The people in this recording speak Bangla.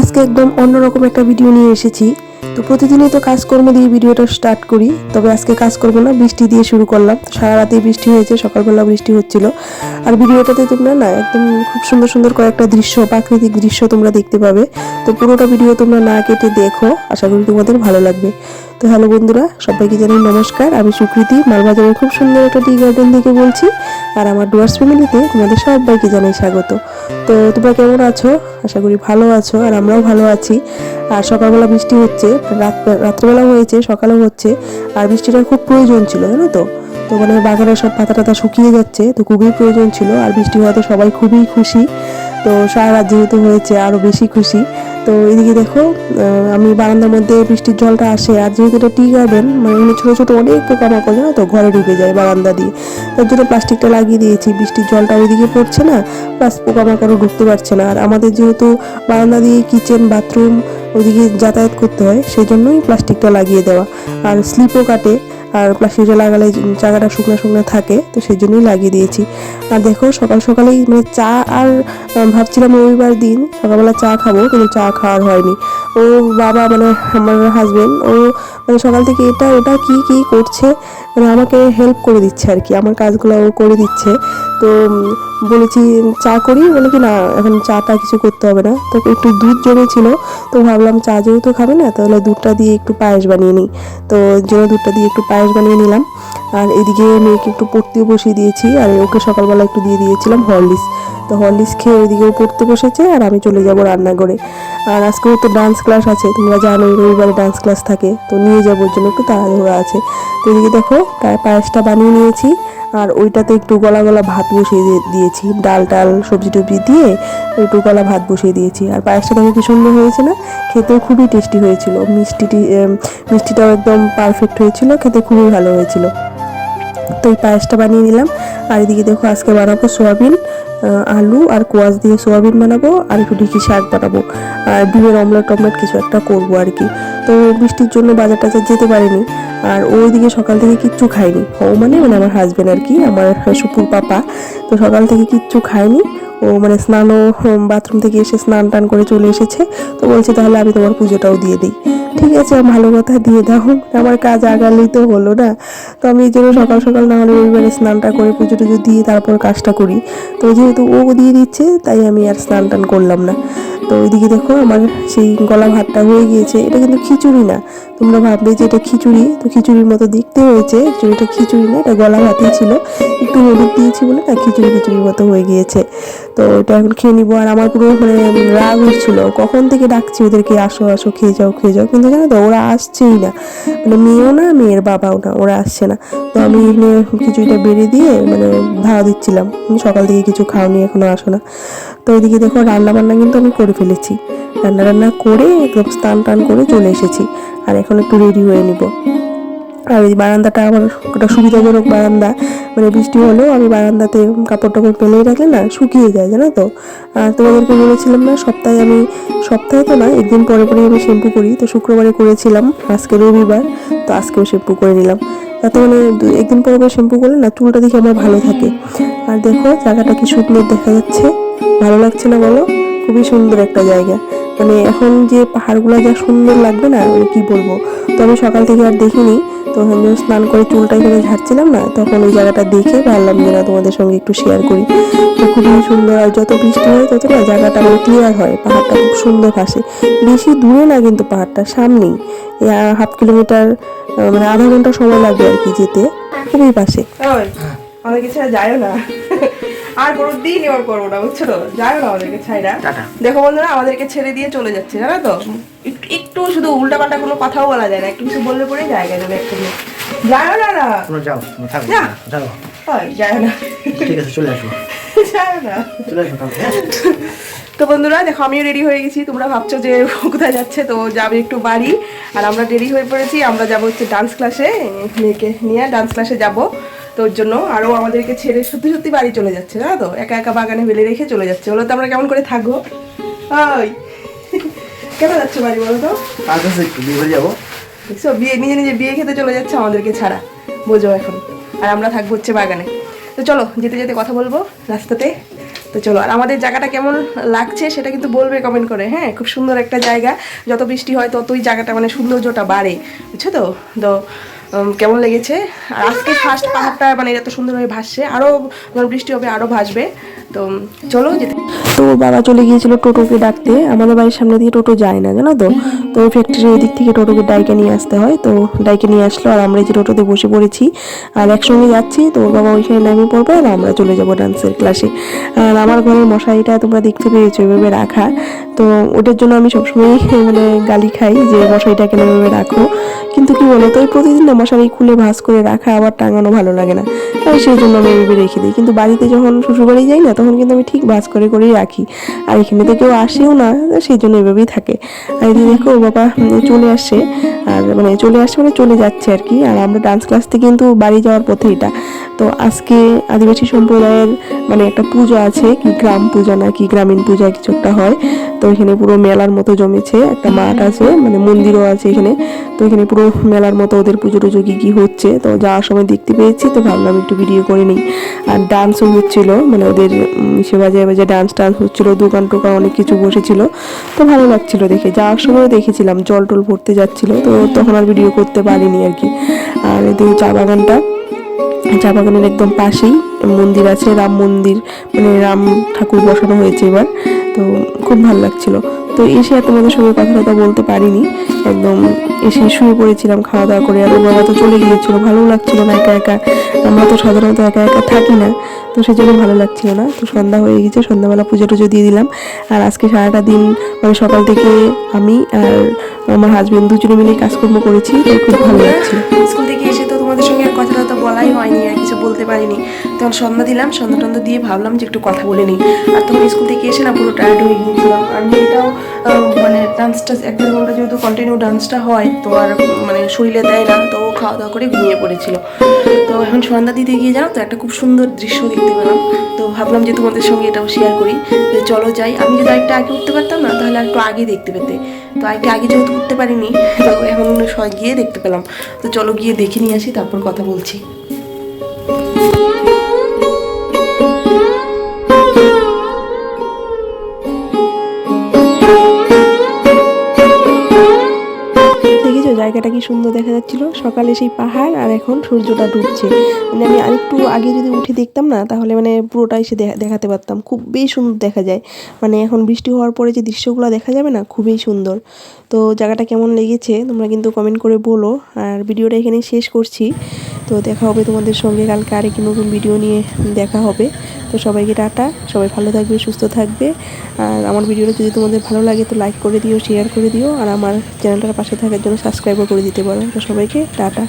আজকে একদম অন্যরকম একটা ভিডিও নিয়ে এসেছি। তো প্রতিদিনই তো কাজকর্ম দিয়ে ভিডিওটা স্টার্ট করি, তবে আজকে কাজ করব না বৃষ্টি দিয়ে শুরু করলাম। সারা রাতে বৃষ্টি হয়েছে, সকালবেলা বৃষ্টি হচ্ছিল। আর ভিডিওটাতে তোমরা না একদম খুব সুন্দর সুন্দর কয়েকটা দৃশ্য, প্রাকৃতিক দৃশ্য তোমরা দেখতে পাবে। তো পুরোটা ভিডিও তোমরা না কেটে দেখো, আশা করি তোমাদের ভালো লাগবে। তো হ্যালো বন্ধুরা, সবাইকে জানাই নমস্কার। আমি সুকৃতি, মালবাজারের খুব সুন্দর একটা টি গার্ডেন থেকে বলছি। আর আমার ডুয়ার্স ফ্যামিলিতে তোমাদের সবাইকে জানাই স্বাগত। তো তোমরা কেমন আছো? আশা করি ভালো আছো, আর আমরাও ভালো আছি। আর সকালবেলা বৃষ্টি হচ্ছে, রাত, রাত্রেবেলাও হয়েছে, সকালেও হচ্ছে। আর বৃষ্টিটা খুব প্রয়োজন ছিল, জানো তো? তো মানে বাগানের সব পাতা টাতা শুকিয়ে যাচ্ছে, তো খুবই প্রয়োজন ছিল। আর বৃষ্টি হওয়াতে সবাই খুবই খুশি। তো সারা রাত যেহেতু হয়েছে আরও বেশি খুশি। তো এদিকে দেখো আমি বারান্দার মধ্যে বৃষ্টির জলটা আসে, আর যেহেতু এটা টি গার্ডেন মানে ছোটো ছোটো অনেক পোকামাকড়, জানো তো, ঘরে ঢুকে যায় বারান্দা দিয়ে। তার জন্য প্লাস্টিকটা লাগিয়ে দিয়েছি, বৃষ্টির জলটা ওইদিকে পড়ছে না প্লাস পোকামাকড়ও ঢুকতে পারছে না। আর আমাদের যেহেতু বারান্দা দিয়ে কিচেন বাথরুম ওইদিকে যাতায়াত করতে হয় সেই জন্যই প্লাস্টিকটা লাগিয়ে দেওয়া। আর স্লিপও কাটে আর প্লাস্টিকটা লাগালে জায়গাটা শুকনো শুকনো থাকে, তো সেই জন্যই লাগিয়ে দিয়েছি। আর দেখো, সকাল সকালেই মানে চা আর ভাবছিলাম রবিবার দিন সকালবেলা চা খাব, কিন্তু চা খাওয়ার হয়নি। ও বাবা মানে আমার হাজবেন্ড ও মানে সকাল থেকে এটা, ওটা কি কি করছে? মানে আমাকে হেল্প করে দিচ্ছে আর কি। আমার কাজগুলো ও করে দিচ্ছে। তো বলেছি, চা করি? বলে কি, না, এখন চাটা কিছু করতে হবে না। তো একটু দুধ জমেছিল, তো ভাবলাম, চা যেহেতু খাবে না, তাহলে দুধটা দিয়ে একটু পায়েস বানিয়ে নিই। তো জন্য দুধটা দিয়ে একটু পায়েস বানিয়ে নিলাম। আর এদিকে মেয়েকে একটু পড়তেও বসিয়ে দিয়েছি, আর ওকে সকালবেলা একটু দিয়ে দিয়েছিলাম হরলিক্স। তো হরলিক্স খেয়ে ওইদিকেও পড়তে বসেছে, আর আমি চলে যাব রান্নাঘরে। আর আজকেও তো ডান্স ক্লাস আছে, তোমরা জানো রবিবারে ডান্স ক্লাস থাকে, তো নিয়ে যাব, ওর জন্য একটু তাড়াহুড়া আছে। তো এদিকে দেখো প্রায় পায়েসটা বানিয়ে নিয়েছি। আর ওইটাতে একটু গলা গলা ভাত বসিয়ে দিয়ে- দিয়েছি। ডাল টাল, সবজি টবজি দিয়ে একটু গলা ভাত বসিয়ে দিয়েছি। আর পায়েসটা দেখো কি সুন্দর হয়েছে না? খেতেও খুবই টেস্টি হয়েছিল। মিষ্টিটি মিষ্টিটাও একদম পারফেক্ট হয়েছিল। খেতে খুবই ভালো হয়েছিল। তো এই পায়েসটা বানিয়ে নিলাম। আর এদিকে দেখো আজকে বানাবো সোয়াবিন আলু আর কোয়াশ দিয়ে সোয়াবিন বানাবো আর একটু ঢিকি শাক বানাবো। আর ডিমের অমলেট টমলেট কিছু একটা করব আর কি। তো বৃষ্টির জন্য বাজার টাজার যেতে পারিনি। আর ওইদিকে সকাল থেকে কিচ্ছু খায়নি ও মানে মানে আমার হাজব্যান্ড আর কি, আমার সুপুর পাপা। তো সকাল থেকে কিচ্ছু খায়নি ও মানে স্নানও বাথরুম থেকে এসে স্নান টান করে চলে এসেছে। তো বলছে তাহলে আমি তোমার পুজোটাও দিয়ে দিই। ঠিক আছে ভালো কথা দিয়ে দাও। আমার কাজ আগালেই তো হলো না। তো আমি এই জন্য সকাল সকাল না হলে রবিবারে স্নানটা করে পুজো টুজো দিয়ে তারপর কাজটা করি। তো যেহেতু ও দিয়ে দিচ্ছে, তাই আমি আর স্নান টান করলাম না। তো ওইদিকে দেখো আমার সেই গলা ভাতটা হয়ে গিয়েছে। এটা কিন্তু খিচুড়ি না। তোমরা ভাববে যে এটা খিচুড়ি। তো খিচুড়ির মতো দেখতে হয়েছে। এটা খিচুড়ি না, এটা গলা ভাতই ছিল। একটু হলুদ দিয়েছি বলে না খিচুড়ি খিচুড়ির মতো হয়ে গিয়েছে। তো এটা এখন খেয়ে নিবো। আর আমার পুরো মানে রাগ হচ্ছিল কখন থেকে ডাকছি ওদেরকে, আসো আসো, খেয়ে যাও খেয়ে যাও। কিন্তু জানো তো, ওরা আসছেই না। মানে মেয়েও না, মেয়ের বাবাও না, ওরা আসছে না। তো আমি এখানে খিচুড়িটা বেড়ে দিয়ে মানে ভাড়া দিচ্ছিলাম। সকাল থেকে কিছু খাওনি, এখনও আসো না। তো এদিকে দেখো রান্না বান্না কিন্তু আমি করে ফেলেছি। রান্না রান্না করে একদম স্নান টান করে চলে এসেছি। আর এখন একটু রেডি হয়ে নিব। আর ওই বারান্দাটা আমার একটা সুবিধাজনক বারান্দা। মানে বৃষ্টি হলেও আমি বারান্দাতে কাপড় টাপড় ফেলেই রাখলে না শুকিয়ে যায়, জানো তো? আর তোমাদেরকে বলেছিলাম না, সপ্তাহে আমি, সপ্তাহে তো না, একদিন পরে পরে আমি শ্যাম্পু করি। তো শুক্রবারে করেছিলাম, আজকে রবিবার, তো আজকেও শ্যাম্পু করে নিলাম। তাতে মানে একদিন পরে পরে শ্যাম্পু করলে না চুলটা দেখে আমার ভালো থাকে। আর দেখো, জায়গাটা কি সুন্দর দেখা যাচ্ছে। ভালো লাগছে না বলো? খুবই সুন্দর একটা জায়গা। মানে এখন যে পাহাড়গুলো যা সুন্দর লাগবে না মানে কি বলব? তো আমি সকাল থেকে আর দেখিনি। তো আমি স্নান করে চুলটা এখানে ঝাড়ছিলাম না তখন ওই জায়গাটা দেখে ভাবলাম যে না তোমাদের সঙ্গে একটু শেয়ার করি। তো খুবই সুন্দর আর যত বৃষ্টি হয় তত না জায়গাটা মানে ক্লিয়ার হয় পাহাড়টা খুব সুন্দর ভাসে। বেশি দূরে না কিন্তু পাহাড়টা সামনেই। হাফ কিলোমিটার মানে আধা ঘণ্টা সময় লাগবে আর কি যেতে। খুবই পাশে আমাদেরকে ছেড়ে যায়ও না। আর কোনো দিন এবার করব না বুঝছ তো? যায়ও না আমাদেরকে ছাইরা। দেখো বন্ধুরা আমাদেরকে ছেড়ে দিয়ে চলে যাচ্ছে জানো তো? একটু শুধু উল্টা পাল্টা কোনো কথাও বলা যায় না একটু কিছু বললে পরে জায়গা যাবে একটু যায়ও না না। তোমরা যাও থাকো যা। যাও। না। ঠিক আছে চলে আসো। যায়ও না। চলে আসো হ্যাঁ? তো বন্ধুরা দেখো আমিও রেডি হয়ে গেছি। তোমরা ভাবছ যে কোথায় যাচ্ছে তো যাবে একটু বাড়ি। আর আমরা রেডি হয়ে পড়েছি আমরা যাব হচ্ছে ডান্স ক্লাসে মেয়েকে নিয়ে ডান্স ক্লাসে যাব। তো ওর জন্য আরও আমাদেরকে ছেড়ে সত্যি সত্যি বাড়ি চলে যাচ্ছে না তো? একা একা বাগানে ফেলে রেখে চলে যাচ্ছে। বলো তো আমরা কেমন করে থাকব ওই। কেন যাচ্ছে বাড়ি বলো তো? কাজ আছে একটু বিয়ে বাড়ি যাব? দেখছ বিয়ে নিজে নিজে বিয়ে খেতে চলে যাচ্ছে আমাদেরকে ছাড়া। বোঝো এখন। আর আমরা থাকব হচ্ছে বাগানে। তো চলো যেতে যেতে কথা বলব রাস্তাতে। তো চলো আর আমাদের জায়গাটা কেমন লাগছে সেটা কিন্তু বলবে কমেন্ট করে হ্যাঁ? খুব সুন্দর একটা জায়গা। যত বৃষ্টি হয় ততই জায়গাটা মানে সৌন্দর্যটা বাড়ে। বুঝছ তো? তো কেমন লেগেছে? আর আজকে ফার্স্ট পাহাড়টা মানে এত সুন্দরভাবে ভাসছে। আরও যখন বৃষ্টি হবে আরও ভাসবে। তো চলো যেতে তো বাবা চলে গিয়েছিল টোটোকে ডাকতে। আমাদের বাড়ির সামনে দিয়ে টোটো যায় না, জানো তো? তো ফ্যাক্টরির দিক থেকে টোটোকে ডাইকে নিয়ে আসতে হয়। তো ডাইকে নিয়ে আসলো আর আমরা যে টোটোতে বসে পড়েছি আর একসঙ্গে যাচ্ছি। তো ওর বাবা ওইখানে নামিয়ে পড়বে আর আমরা চলে যাব ডান্সের ক্লাসে আর আমার ঘরের মশারিটা তোমরা দেখতে পেয়েছ এভাবে রাখা। তো ওটার জন্য আমি সবসময় মানে গালি খাই যে মশারিটা কেন এভাবে রাখো। কিন্তু কি বলো তো প্রতিদিন না মশারি খুলে ভাঁজ করে রাখা আবার টাঙানো ভালো লাগে না। তাই সেই জন্য আমি এভাবে রেখে দিই। কিন্তু বাড়িতে যখন শ্বশুরবাড়ি যাই না, তখন কিন্তু আমি ঠিক ভাঁজ করে করেই রাখি। আর এখানে তো কেউ আসেও না সেই জন্য এভাবেই থাকে। আর এদিকে দেখো বাবা চলে আসে আর মানে চলে আসছে মানে চলে যাচ্ছে আর কি। আর আমরা ডান্স ক্লাস থেকে কিন্তু বাড়ি যাওয়ার পথে এটা। তো আজকে আদিবাসী সম্প্রদায়ের মানে একটা পূজা আছে কি গ্রাম পূজা না কি গ্রামীণ পূজা কিছু একটা হয়। তো এখানে পুরো মেলার মতো জমেছে একটা মাঠ আছে মানে মন্দিরও আছে এখানে। তো এখানে পুরো মেলার মতো ওদের পুজো টুজো কি কি হচ্ছে তো যাওয়ার সময় দেখতে পেয়েছি তো ভাবলাম একটু ভিডিও করে নিই। আর ডান্সও হচ্ছিল মানে ওদের সে বাজে বাজে ডান্স টান্স হচ্ছিল দোকান টোকান অনেক কিছু বসেছিল। তো ভালো লাগছিল দেখে যাওয়ার সময় দেখেছিলাম জল টল ভরতে যাচ্ছিল তো তখন আর ভিডিও করতে পারিনি আর কি। আর এদিকে চা বাগানটা চা বাগানের একদম পাশেই মন্দির আছে, রাম মন্দির মানে রাম ঠাকুর বসানো হয়েছে এবার। তো খুব ভালো লাগছিল। তো এসে আর তোমাদের সঙ্গে কথা বলতে পারিনি। একদম এসে শুয়ে পড়েছিলাম খাওয়া দাওয়া করে, আর বাবা তো চলে গিয়েছিল। ভালো লাগছিল না একা একা। আমরা তো সাধারণত একা একা থাকি না। তো সেই জন্য ভালো লাগছিল না। তো সন্ধ্যা হয়ে গেছে, সন্ধ্যাবেলা পুজো টুজো দিয়ে দিলাম। আর আজকে সারাটা দিন মানে সকাল থেকে আমি আর আমার হাজবেন্ড দুজনে মিলে কাজকর্ম করেছি, তো খুব ভালো লাগছিল। স্কুল থেকে এসে তোমাদের সঙ্গে আর কথা তো বলাই হয়নি, আর কিছু বলতে পারিনি। তখন সন্ধ্যা দিলাম, সন্ধ্যা টন্ধা দিয়ে ভাবলাম যে একটু কথা বলে নিই। আর তখন স্কুল থেকে এসে না পুরো টায়ার্ড হয়ে গিয়েছিলাম আর মেয়েটাও মানে ডান্সটা এক দেড় ঘণ্টা যেহেতু কন্টিনিউ ডান্সটা হয়, তো আর মানে শরীরে দেয় না, তো খাওয়া দাওয়া করে ঘুমিয়ে পড়েছিল। তো এখন সন্ধ্যা দিতে গিয়ে জানো তো, একটা খুব সুন্দর দৃশ্য দেখতে পেলাম। তো ভাবলাম যে তোমাদের সঙ্গে এটাও শেয়ার করি। যে চলো যাই। আমি যদি আরেকটা আগে উঠতে পারতাম না, তাহলে একটু আগে দেখতে পেতে। তো আরেকটা আগে যেহেতু উঠতে পারিনি, তো এখন সবাই গিয়ে দেখতে পেলাম। তো চলো গিয়ে দেখে নিয়ে আসি, তারপর কথা বলছি। জায়গাটা কি সুন্দর দেখা যাচ্ছিল? সকালে সেই পাহাড় আর এখন সূর্যটা ডুবছে। মানে আমি আরেকটু আগে যদি উঠে দেখতাম না, তাহলে মানে পুরোটা এসে দেখাতে পারতাম। খুবই সুন্দর দেখা যায়। মানে এখন বৃষ্টি হওয়ার পরে যে দৃশ্যগুলো দেখা যাবে না, খুবই সুন্দর। তো জায়গাটা কেমন লেগেছে, তোমরা কিন্তু কমেন্ট করে বলো। আর ভিডিওটা এখানেই শেষ করছি। তো দেখা হবে তোমাদের সঙ্গে কালকে আরেকটি নতুন ভিডিও নিয়ে, দেখা হবে। তো সবাইকে টাটা। সবাই ভালো থাকবে, সুস্থ থাকবে। আর আমার ভিডিওটা যদি তোমাদের ভালো লাগে তো লাইক করে দিও শেয়ার করে দিও। আর আমার চ্যানেলটার পাশে থাকার জন্য সাবস্ক্রাইবও করে দিতে পারো। তো সবাইকে টাটা।